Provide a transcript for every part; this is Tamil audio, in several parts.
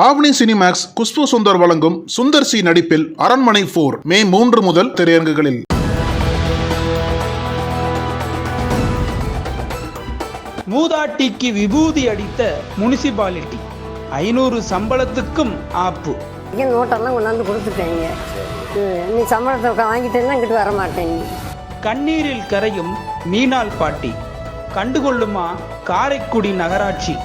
ஆவணி சினிமேக்ஸ் குஷ்பு சுந்தர் வழங்கும் சுந்தர் சி நடிப்பில் அரண்மனை போர் மே மூன்று முதல் திரையரங்குகளில். மூதாட்டிக்கு விபூதி அடித்த முனிசிபாலிட்டி ஐநூறு சம்பளத்துக்கும் ஆப்பு. இங்கே நோட்டெல்லாம் கொண்டாந்து கொடுத்துட்டேங்க. நீ சம்பளத்தை வாங்கிட்டேன்னா இங்கிட்டு வர மாட்டேங்க கண்ணீரில் கரையும் மீனாள் பாட்டி கண்டுகொள்ளுமா காரைக்குடி நகராட்சி?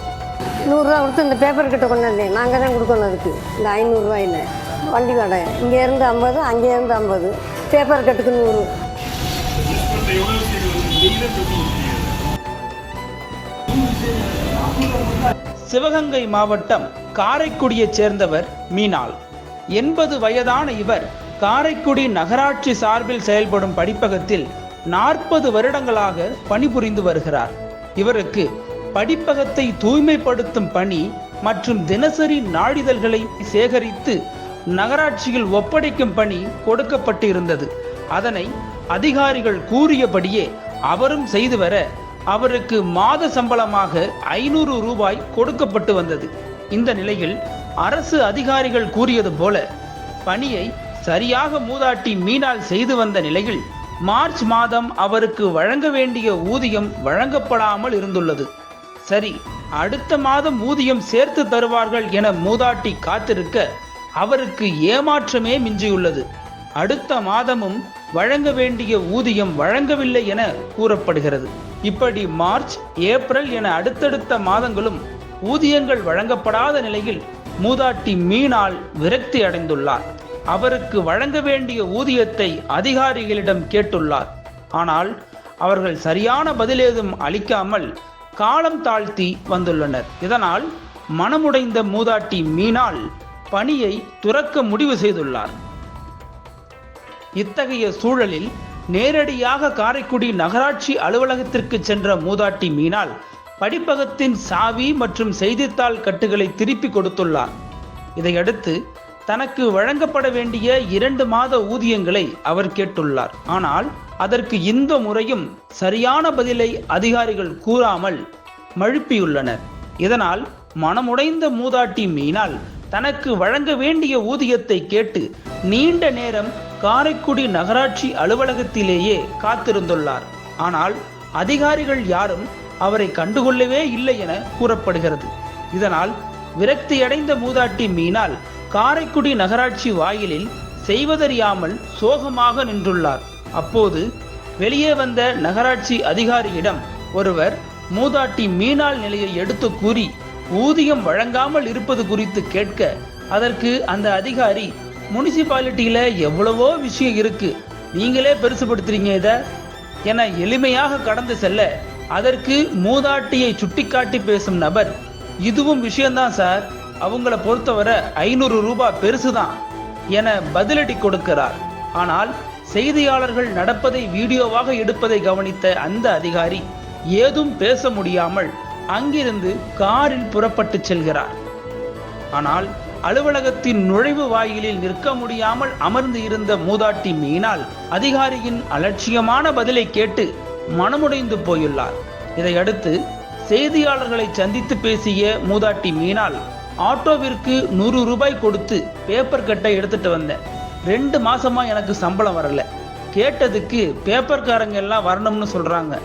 நூறுரூவா கொடுத்து இந்த பேப்பர் கிட்ட கொண்டாந்தேன் நாங்கள் தான் கொடுக்கணும் அதுக்கு. இந்த ஐநூறுரூவாயில். வண்டி வாடகை. இங்கே இருந்து ஐம்பது அங்கே இருந்து ஐம்பது. பேப்பர் கட்டுக்கு நூறு. சிவகங்கை மாவட்டம் காரைக்குடியைச் சேர்ந்தவர் மீனாள். எண்பது வயதான இவர் காரைக்குடி நகராட்சி சார்பில் செயல்படும் படிப்பகத்தில் நாற்பது வருடங்களாக பணிபுரிந்து வருகிறார். இவருக்கு படிப்பகத்தை தூய்மைப்படுத்தும் பணி மற்றும் தினசரி நாளிதழ்களை சேகரித்து நகராட்சியில் ஒப்படைக்கும் பணி கொடுக்கப்பட்டு இருந்தது அதனை அதிகாரிகள் கூறியபடியே அவரும் செய்து வர அவருக்கு மாத சம்பளமாக ஐநூறு ரூபாய் கொடுக்கப்பட்டு வந்தது. இந்த நிலையில் அரசு அதிகாரிகள் கூறியது போல பணியை சரியாக மூதாட்டி மீனால் செய்து வந்த நிலையில் மார்ச் மாதம் அவருக்கு வழங்க வேண்டிய ஊதியம் வழங்கப்படாமல் இருந்துள்ளது. சரி அடுத்த மாதம் ஊதியம் சேர்த்து தருவார்கள் என மூதாட்டி காத்திருக்க அவருக்கு ஏமாற்றமே மிஞ்சியுள்ளது. அடுத்த மாதமும் வழங்க வேண்டிய ஊதியம் வழங்கவில்லை என கூறப்படுகிறது. இப்படி மார்ச் ஏப்ரல் என அடுத்தடுத்த மாதங்களும் ஊதியங்கள் வழங்கப்படாத நிலையில் மூதாட்டி மீனால் விரக்தி அடைந்துள்ளார். அவருக்கு வழங்க வேண்டிய ஊதியத்தை அதிகாரிகளிடம் கேட்டுள்ளார். ஆனால் அவர்கள் சரியான பதிலேதும் அளிக்காமல் காலம் தாழ்த்தி வந்துள்ளனர். இதனால் மனமுடைந்த மூதாட்டி மீனால் பணியை துறக்க முடிவு செய்துள்ளார். இத்தகைய சூழலில் நேரடியாக காரைக்குடி நகராட்சி அலுவலகத்திற்கு சென்ற மூதாட்டி மீனால் படிப்பகத்தின் சாவி மற்றும் செய்தித்தாள் கட்டுகளை திருப்பி கொடுத்துள்ளார். இதையடுத்து தனக்கு வழங்கப்பட வேண்டிய இரண்டு மாத ஊதியங்களை அவர் கேட்டுள்ளார். ஆனால் அதற்கு இந்த முறையும் சரியான பதிலை அதிகாரிகள் கூறாமல் மழுப்பியுள்ளனர். இதனால் மனமுடைந்த மூதாட்டி மீனால் தனக்கு வழங்க வேண்டிய ஊதியத்தை கேட்டு நீண்ட நேரம் காரைக்குடி நகராட்சி அலுவலகத்திலேயே காத்திருந்துள்ளார். ஆனால் அதிகாரிகள் யாரும் அவரை கண்டுகொள்ளவே இல்லை என கூறப்படுகிறது. இதனால் விரக்தியடைந்த மூதாட்டி மீனால் காரைக்குடி நகராட்சி வாயிலில் செய்வதறியாமல் சோகமாக நின்றுள்ளார். அப்போது வெளியே வந்த நகராட்சி அதிகாரியிடம் ஒருவர் மூதாட்டி மீனாள் நிலையை எடுத்து கூறி ஊதியம் வழங்காமல் இருப்பது குறித்து கேட்க அதற்கு அந்த அதிகாரி முனிசிபாலிட்டியில எவ்வளவோ விஷயம் இருக்கு நீங்களே பெருசுபடுத்துறீங்க இத என எளிமையாக கடந்து செல்ல அதற்கு மூதாட்டியை சுட்டிக்காட்டி பேசும் நபர் இதுவும் விஷயம்தான் சார் அவங்கள பொறுத்தவரை ஐநூறு ரூபாய் பெருசுதான் என பதிலடி கொடுக்கிறார். ஆனால் செய்தியாளர்கள் நடப்பதை வீடியோவாக எடுப்பதை கவனித்த அந்த அதிகாரி ஏதும் பேச முடியாமல் அங்கிருந்து காரில் புறப்பட்டு செல்கிறார். ஆனால் அலுவலகத்தின் நுழைவு வாயிலில் நிற்க முடியாமல் அமர்ந்து இருந்த மூதாட்டி மீனால் அதிகாரியின் அலட்சியமான பதிலை கேட்டு மனமுடைந்து போயுள்ளார். இதையடுத்து செய்தியாளர்களை சந்தித்து பேசிய மூதாட்டி மீனால் ஆட்டோவிற்கு நூறு ரூபாய் கொடுத்து பேப்பர் கட்டை எடுத்துட்டு வந்தேன். ரெண்டு மாசமா எனக்கு சம்பளம் வரல. கேட்டதுக்கு பேப்பர்காரங்க எல்லாம் வரணும்னு சொல்றாங்க.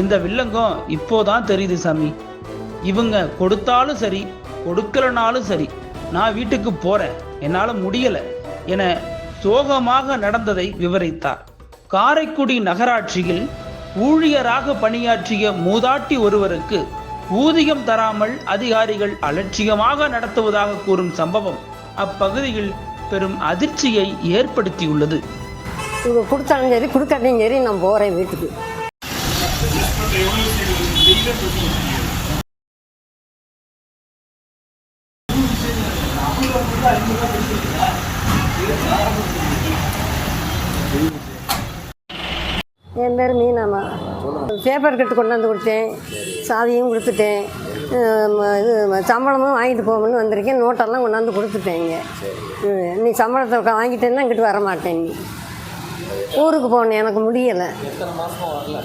இந்த வில்லங்கம் இப்போதான் தெரியுது சாமி. இவங்க கொடுத்தாலும் சரி கொடுக்கலனாலும் சரி நான் வீட்டுக்கு போறேன். என்னால முடியல. என சோகமாக நடந்ததை விவரித்தார். காரைக்குடி நகராட்சியில் ஊழியராக பணியாற்றிய மூதாட்டி ஒருவருக்கு ஊதியம் தராமல் அதிகாரிகள் அலட்சியமாக நடத்துவதாக கூறும் சம்பவம் அப்பகுதியில் பெரும் அதிர்ச்சியை ஏற்படுத்தியுள்ளது. இவங்க கொடுத்தாலும் சரி கொடுக்காட்டியும் சரி நான் போகிறேன் வீட்டுக்கு. என் பேர் மீனாமா பேப்பர் கட்டு கொண்டாந்து கொடுத்தேன். சாவியும் கொடுத்துட்டேன். இது சம்பளமும் வாங்கிட்டு போகணும்னு வந்திருக்கேன். நோட்டெல்லாம் கொண்டாந்து கொடுத்துட்டேங்க நீ சம்பளத்தை வாங்கிட்டேன்னா இங்கிட்டு வர மாட்டேன் நீ. ஊருக்கு போகணும் எனக்கு முடியலை.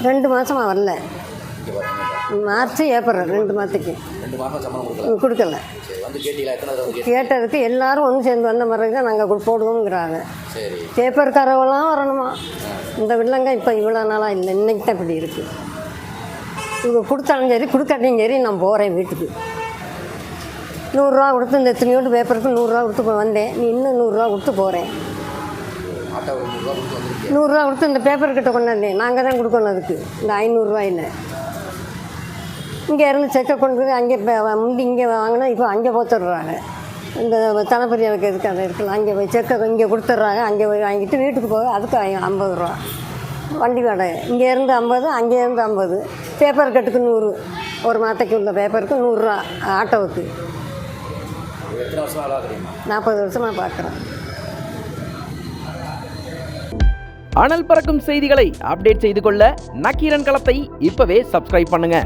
ரெண்டு மாதமாக வரல. மார்ச் ஏப்ரல் ரெண்டு மாதத்துக்கு கொடுக்கல. கேட்டதுக்கு எல்லாரும் ஒன்று சேர்ந்து வந்த மாதிரி தான் நாங்கள் போடுவோங்கிறாங்க சரி. பேப்பர்காரவெல்லாம் வரணுமா? இந்த வில்லங்க இப்போ இவ்வளோ நாளாக இல்லை இன்னைக்கு தான் இப்படி இருக்குது இவங்க கொடுத்தாலும் சரி கொடுக்காட்டியும் சரி நான் போகிறேன் வீட்டுக்கு. நூறுரூவா கொடுத்து இந்த எத்தனையோண்டு பேப்பருக்கு நூறுரூவா கொடுத்து வந்தேன். நீ இன்னும் நூறுரூவா கொடுத்து போகிறேன் நூறுரூவா கொடுத்து இந்த பேப்பர் கிட்ட கொண்டாந்தேன் நாங்கள் தான் கொடுக்கணும் அதுக்கு. இந்த ஐநூறுரூவாயில் இங்கே இருந்து செக்கை கொண்டு போய் அங்கே இப்போ முந்தி இங்கே வாங்கினா இப்போ அங்கே போத்துடுறாங்க இந்த தனப்பரியாவுக்கு எதுக்கு அதை இருக்கலாம் அங்கே போய் செக்கை இங்கே கொடுத்துட்றாங்க. அங்கே போய் வாங்கிட்டு வீட்டுக்கு போக அதுக்கு ஐம்பது ரூபா. வண்டி வாடகை. இங்கே இருந்து ஐம்பது அங்கே இருந்து ஐம்பது. பேப்பர் கட்டுக்கு நூறு. ஒரு மாத்தைக்கு உள்ள பேப்பருக்கு நூறுரூவா ஆட்டோவுக்கு. நாற்பது வருஷமாக பார்க்குறேன் அனல் பறக்கும் செய்திகளை அப்டேட் செய்து கொள்ள நக்கீரன் களத்தை இப்பவே சப்ஸ்கிரைப் பண்ணுங்க.